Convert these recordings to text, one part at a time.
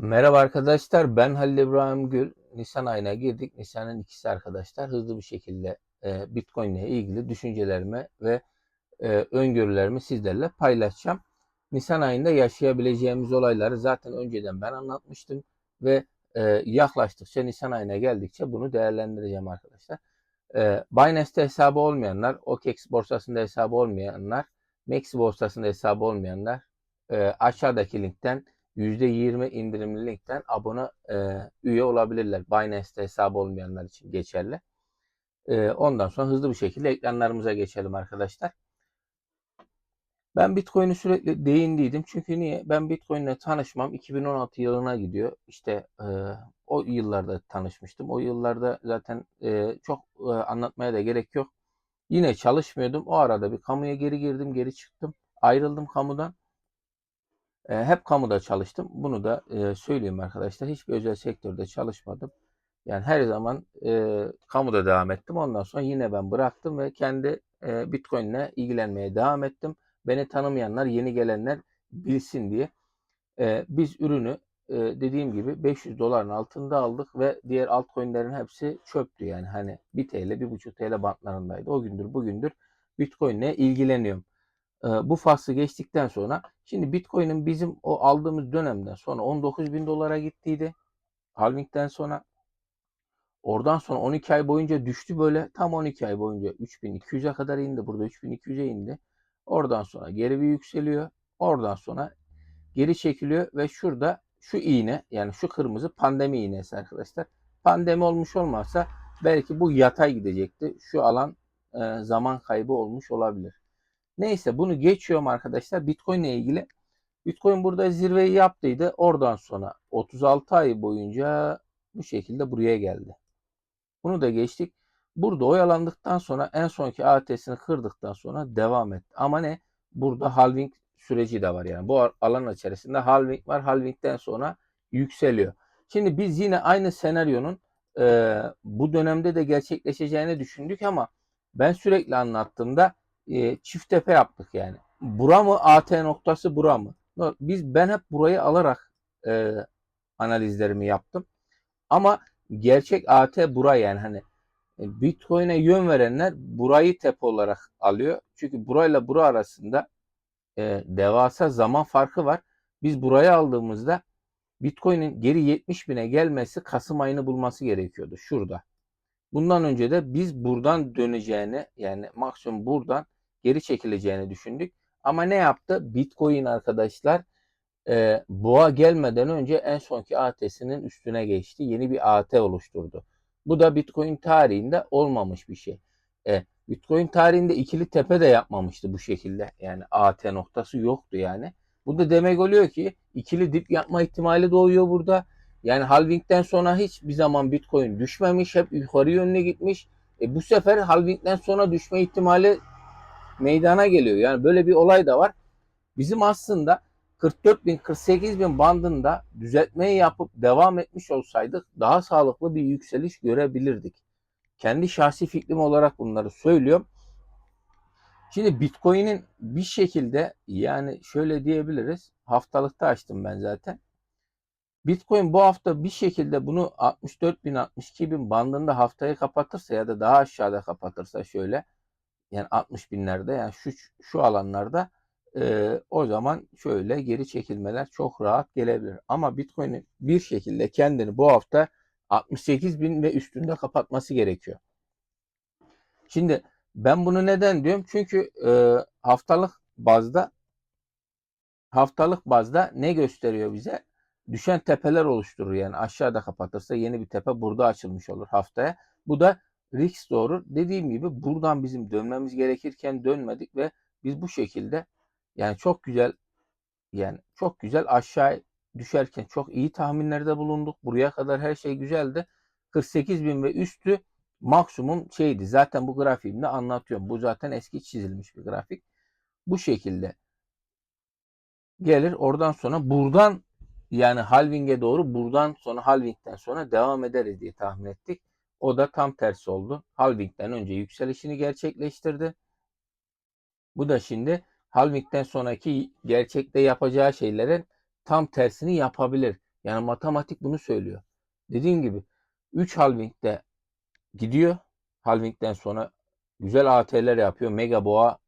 Merhaba arkadaşlar, ben Halil İbrahim Gül. Nisan ayına girdik. Nisan'ın ikisi arkadaşlar hızlı bir şekilde e, Bitcoin ile ilgili düşüncelerimi ve e, öngörülerimi sizlerle paylaşacağım. Nisan ayında yaşayabileceğimiz olayları zaten önceden ben anlatmıştım ve e, yaklaştıkça Nisan ayına geldikçe bunu değerlendireceğim arkadaşlar. E, Binance'te hesabı olmayanlar, OKEX borsasında hesabı olmayanlar, Maxi borsasında hesabı olmayanlar e, aşağıdaki linkten %20 indirimli linkten abone e, üye olabilirler. Binance'te hesabı olmayanlar için geçerli. E, ondan sonra hızlı bir şekilde ekranlarımıza geçelim arkadaşlar. Ben Bitcoin'i sürekli değindiydim. Çünkü niye? Ben Bitcoin'le tanışmam 2016 yılına gidiyor. İşte e, o yıllarda tanışmıştım. O yıllarda zaten e, çok e, anlatmaya da gerek yok. Yine çalışmıyordum. O arada bir kamuya geri girdim, geri çıktım. Ayrıldım kamudan. E, hep kamuda çalıştım. Bunu da e, söyleyeyim arkadaşlar. Hiçbir özel sektörde çalışmadım. Yani her zaman e, kamuda devam ettim. Ondan sonra yine ben bıraktım ve kendi e, Bitcoin ile ilgilenmeye devam ettim. Beni tanımayanlar, yeni gelenler bilsin diye. E, biz ürünü e, dediğim gibi 500 doların altında aldık ve diğer altcoin'lerin hepsi çöptü yani. Hani 1 TL, 1,5 TL bantlarındaydı. O gündür bugündür Bitcoin ile ilgileniyorum. E, bu faslı geçtikten sonra şimdi Bitcoin'in bizim o aldığımız dönemden sonra 19 bin dolara gittiydi. Halving'den sonra oradan sonra 12 ay boyunca düştü böyle tam 12 ay boyunca 3200'e kadar indi. Burada 3200'e indi. Oradan sonra geri bir yükseliyor. Oradan sonra geri çekiliyor ve şurada şu iğne yani şu kırmızı pandemi iğnesi arkadaşlar. Pandemi olmuş olmazsa belki bu yatay gidecekti. Şu alan e, zaman kaybı olmuş olabilir. Neyse bunu geçiyorum arkadaşlar. Bitcoin ile ilgili. Bitcoin burada zirveyi yaptıydı. Oradan sonra 36 ay boyunca bu şekilde buraya geldi. Bunu da geçtik. Burada oyalandıktan sonra en sonki ATS'ini kırdıktan sonra devam etti. Ama ne? Burada halving süreci de var yani. Bu alan içerisinde halving var. Halvingden sonra yükseliyor. Şimdi biz yine aynı senaryonun e, bu dönemde de gerçekleşeceğini düşündük ama ben sürekli anlattığımda e, çift tepe yaptık yani. Bura mı AT noktası bura mı? Biz ben hep burayı alarak e, analizlerimi yaptım. Ama gerçek AT bura yani hani e, Bitcoin'e yön verenler burayı tepe olarak alıyor. Çünkü burayla bura arasında e, devasa zaman farkı var. Biz burayı aldığımızda Bitcoin'in geri 70 bine gelmesi Kasım ayını bulması gerekiyordu şurada. Bundan önce de biz buradan döneceğini yani maksimum buradan geri çekileceğini düşündük. Ama ne yaptı? Bitcoin arkadaşlar e, boğa gelmeden önce en sonki AT'sinin üstüne geçti. Yeni bir AT oluşturdu. Bu da Bitcoin tarihinde olmamış bir şey. E, Bitcoin tarihinde ikili tepe de yapmamıştı bu şekilde. Yani AT noktası yoktu yani. Bu da demek oluyor ki ikili dip yapma ihtimali doğuyor burada. Yani halvingden sonra hiç bir zaman Bitcoin düşmemiş. Hep yukarı yönüne gitmiş. E, bu sefer halvingden sonra düşme ihtimali meydana geliyor. Yani böyle bir olay da var. Bizim aslında 44 bin 48 bin bandında düzeltmeyi yapıp devam etmiş olsaydık daha sağlıklı bir yükseliş görebilirdik. Kendi şahsi fikrim olarak bunları söylüyorum. Şimdi Bitcoin'in bir şekilde yani şöyle diyebiliriz. Haftalıkta açtım ben zaten. Bitcoin bu hafta bir şekilde bunu 64 bin 62 bin bandında haftayı kapatırsa ya da daha aşağıda kapatırsa şöyle yani 60 binlerde yani şu şu alanlarda e, o zaman şöyle geri çekilmeler çok rahat gelebilir. Ama Bitcoin'in bir şekilde kendini bu hafta 68 bin ve üstünde kapatması gerekiyor. Şimdi ben bunu neden diyorum? Çünkü e, haftalık bazda haftalık bazda ne gösteriyor bize? Düşen tepeler oluşturur yani aşağıda kapatırsa yeni bir tepe burada açılmış olur haftaya. Bu da risk doğurur. Dediğim gibi buradan bizim dönmemiz gerekirken dönmedik ve biz bu şekilde yani çok güzel yani çok güzel aşağı düşerken çok iyi tahminlerde bulunduk. Buraya kadar her şey güzeldi. 48 bin ve üstü maksimum şeydi. Zaten bu grafiğimde anlatıyorum. Bu zaten eski çizilmiş bir grafik. Bu şekilde gelir. Oradan sonra buradan yani halving'e doğru buradan sonra halving'den sonra devam ederiz diye tahmin ettik. O da tam tersi oldu. Halving'den önce yükselişini gerçekleştirdi. Bu da şimdi halving'den sonraki gerçekte yapacağı şeylerin tam tersini yapabilir. Yani matematik bunu söylüyor. Dediğim gibi 3 halvingde gidiyor. Halvingden sonra güzel AT'ler yapıyor. Mega boğa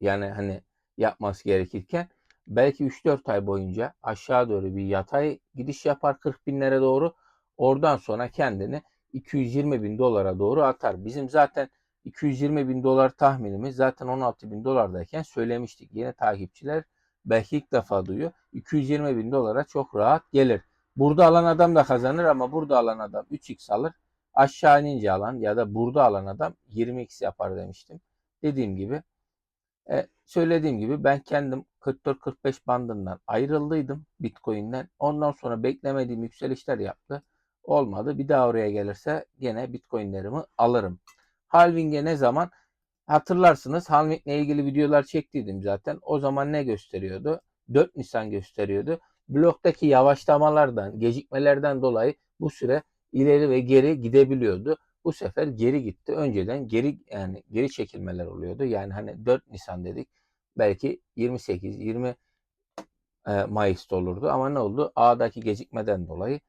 yani hani yapması gerekirken belki 3-4 ay boyunca aşağı doğru bir yatay gidiş yapar 40 binlere doğru. Oradan sonra kendini 220 bin dolara doğru atar. Bizim zaten 220 bin dolar tahminimiz zaten 16 bin dolardayken söylemiştik. Yine takipçiler belki ilk defa duyuyor. 220 bin dolara çok rahat gelir. Burada alan adam da kazanır ama burada alan adam 3x alır. Aşağı inince alan ya da burada alan adam 20x yapar demiştim. Dediğim gibi e, söylediğim gibi ben kendim 44-45 bandından ayrıldıydım Bitcoin'den. Ondan sonra beklemediğim yükselişler yaptı. Olmadı. Bir daha oraya gelirse gene Bitcoin'lerimi alırım. Halving'e ne zaman? Hatırlarsınız Halving'le ilgili videolar çektiydim zaten. O zaman ne gösteriyordu? 4 Nisan gösteriyordu. Bloktaki yavaşlamalardan, gecikmelerden dolayı bu süre ileri ve geri gidebiliyordu. Bu sefer geri gitti. Önceden geri yani geri çekilmeler oluyordu. Yani hani 4 Nisan dedik. Belki 28, 20 e, Mayıs'ta olurdu. Ama ne oldu? A'daki gecikmeden dolayı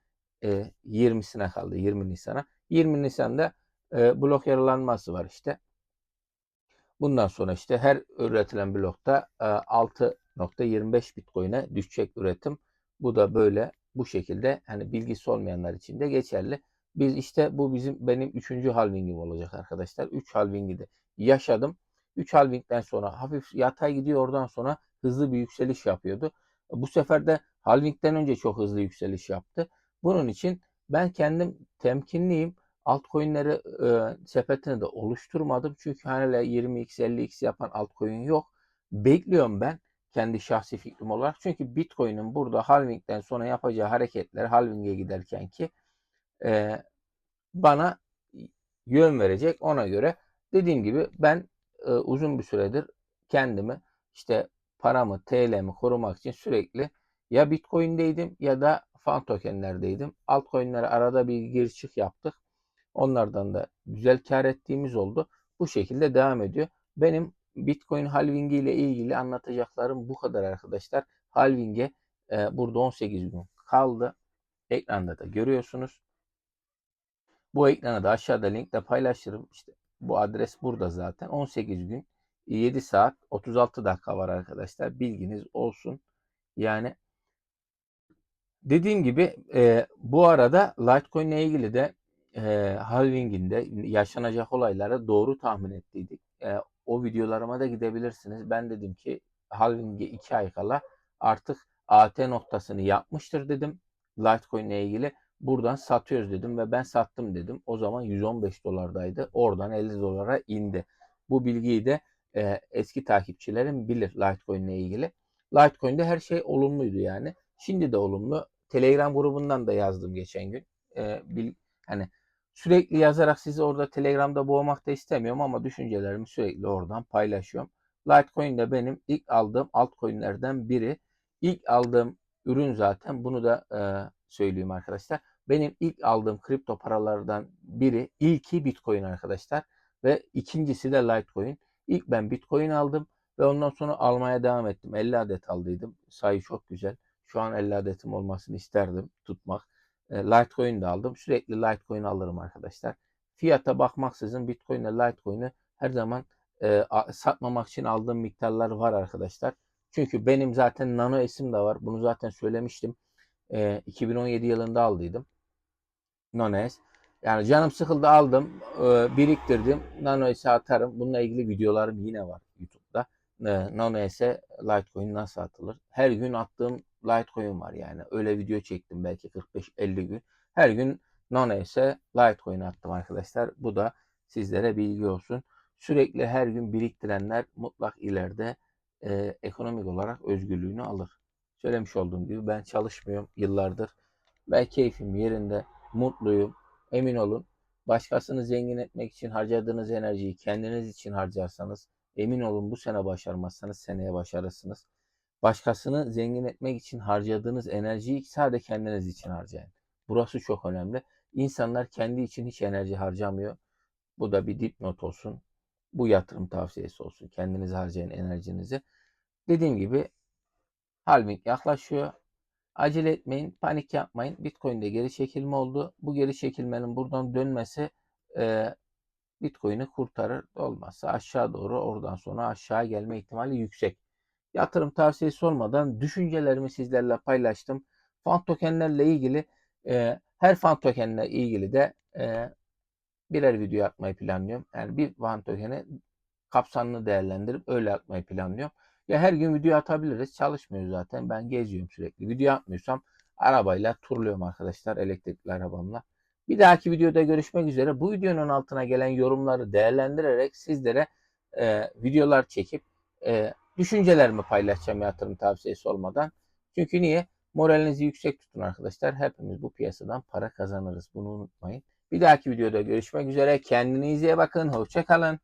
e, 20'sine kaldı. 20 Nisan'a. 20 Nisan'da e, blok yaralanması var işte. Bundan sonra işte her üretilen blokta e, 6.25 Bitcoin'e düşecek üretim. Bu da böyle bu şekilde hani bilgisi olmayanlar için de geçerli. Biz işte bu bizim benim üçüncü halvingim olacak arkadaşlar. Üç halvingi de yaşadım. Üç halvingden sonra hafif yatay gidiyor oradan sonra hızlı bir yükseliş yapıyordu. Bu sefer de halvingden önce çok hızlı yükseliş yaptı. Bunun için ben kendim temkinliyim. Altcoin'leri e, sepetini de oluşturmadım. Çünkü hala 20x 50x yapan altcoin yok. Bekliyorum ben kendi şahsi fikrim olarak. Çünkü Bitcoin'in burada halvingden sonra yapacağı hareketler halving'e giderken ki e, bana yön verecek. Ona göre dediğim gibi ben e, uzun bir süredir kendimi işte paramı, TL'mi korumak için sürekli ya Bitcoin'deydim ya da fan tokenlerdeydim. Altcoin'lere arada bir gir çık yaptık. Onlardan da güzel kar ettiğimiz oldu. Bu şekilde devam ediyor. Benim Bitcoin halvingi ile ilgili anlatacaklarım bu kadar arkadaşlar. Halvinge e, burada 18 gün kaldı. Ekranda da görüyorsunuz. Bu ekranı da aşağıda linkle paylaşırım. İşte bu adres burada zaten. 18 gün 7 saat 36 dakika var arkadaşlar. Bilginiz olsun. Yani dediğim gibi e, bu arada Litecoin ile ilgili de e, halvinginde yaşanacak olayları doğru tahmin ettiydik. E, o videolarıma da gidebilirsiniz. Ben dedim ki halving'e 2 ay kala artık AT noktasını yapmıştır dedim. Litecoin ile ilgili buradan satıyoruz dedim ve ben sattım dedim. O zaman 115 dolardaydı. Oradan 50 dolara indi. Bu bilgiyi de e, eski takipçilerim bilir Litecoin ile ilgili. Litecoin'de her şey olumluydu yani. Şimdi de olumlu. Telegram grubundan da yazdım geçen gün. E, bil, hani sürekli yazarak sizi orada Telegram'da boğmak da istemiyorum ama düşüncelerimi sürekli oradan paylaşıyorum. Litecoin de benim ilk aldığım altcoin'lerden biri. İlk aldığım ürün zaten bunu da e, söyleyeyim arkadaşlar. Benim ilk aldığım kripto paralardan biri ilki Bitcoin arkadaşlar ve ikincisi de Litecoin. İlk ben Bitcoin aldım ve ondan sonra almaya devam ettim. 50 adet aldıydım. Sayı çok güzel. Şu an 50 adetim olmasını isterdim tutmak. E, Litecoin de aldım. Sürekli Litecoin alırım arkadaşlar. Fiyata bakmaksızın Bitcoin ile Litecoin'i her zaman e, satmamak için aldığım miktarlar var arkadaşlar. Çünkü benim zaten nano esim de var. Bunu zaten söylemiştim. E, 2017 yılında aldıydım. Nano S. Yani canım sıkıldı aldım. E, biriktirdim. Nano S'e atarım. Bununla ilgili videolarım yine var YouTube'da. E, Nano S'e Litecoin nasıl atılır? Her gün attığım Litecoin var yani. Öyle video çektim belki 45-50 gün. Her gün Nano S'e Litecoin attım arkadaşlar. Bu da sizlere bilgi olsun. Sürekli her gün biriktirenler mutlak ileride e, ekonomik olarak özgürlüğünü alır. Söylemiş olduğum gibi ben çalışmıyorum yıllardır. Ben keyfim yerinde, mutluyum. Emin olun başkasını zengin etmek için harcadığınız enerjiyi kendiniz için harcarsanız emin olun bu sene başarmazsanız seneye başarırsınız. Başkasını zengin etmek için harcadığınız enerjiyi sadece kendiniz için harcayın. Burası çok önemli. İnsanlar kendi için hiç enerji harcamıyor. Bu da bir dipnot olsun. Bu yatırım tavsiyesi olsun. Kendiniz harcayın enerjinizi. Dediğim gibi halving yaklaşıyor. Acele etmeyin, panik yapmayın. Bitcoin'de geri çekilme oldu. Bu geri çekilmenin buradan dönmesi e, Bitcoin'i kurtarır. Olmazsa aşağı doğru oradan sonra aşağı gelme ihtimali yüksek. Yatırım tavsiyesi olmadan düşüncelerimi sizlerle paylaştım. Fund tokenlerle ilgili e, her fund tokenle ilgili de e, birer video yapmayı planlıyorum. Yani bir fund tokeni kapsamlı değerlendirip öyle atmayı planlıyorum. Ya her gün video atabiliriz. Çalışmıyor zaten. Ben geziyorum sürekli. Video atmıyorsam arabayla turluyorum arkadaşlar elektrikli arabamla. Bir dahaki videoda görüşmek üzere. Bu videonun altına gelen yorumları değerlendirerek sizlere e, videolar çekip e, düşüncelerimi paylaşacağım yatırım tavsiyesi olmadan. Çünkü niye? Moralinizi yüksek tutun arkadaşlar. Hepimiz bu piyasadan para kazanırız. Bunu unutmayın. Bir dahaki videoda görüşmek üzere. Kendinize iyi bakın. Hoşçakalın.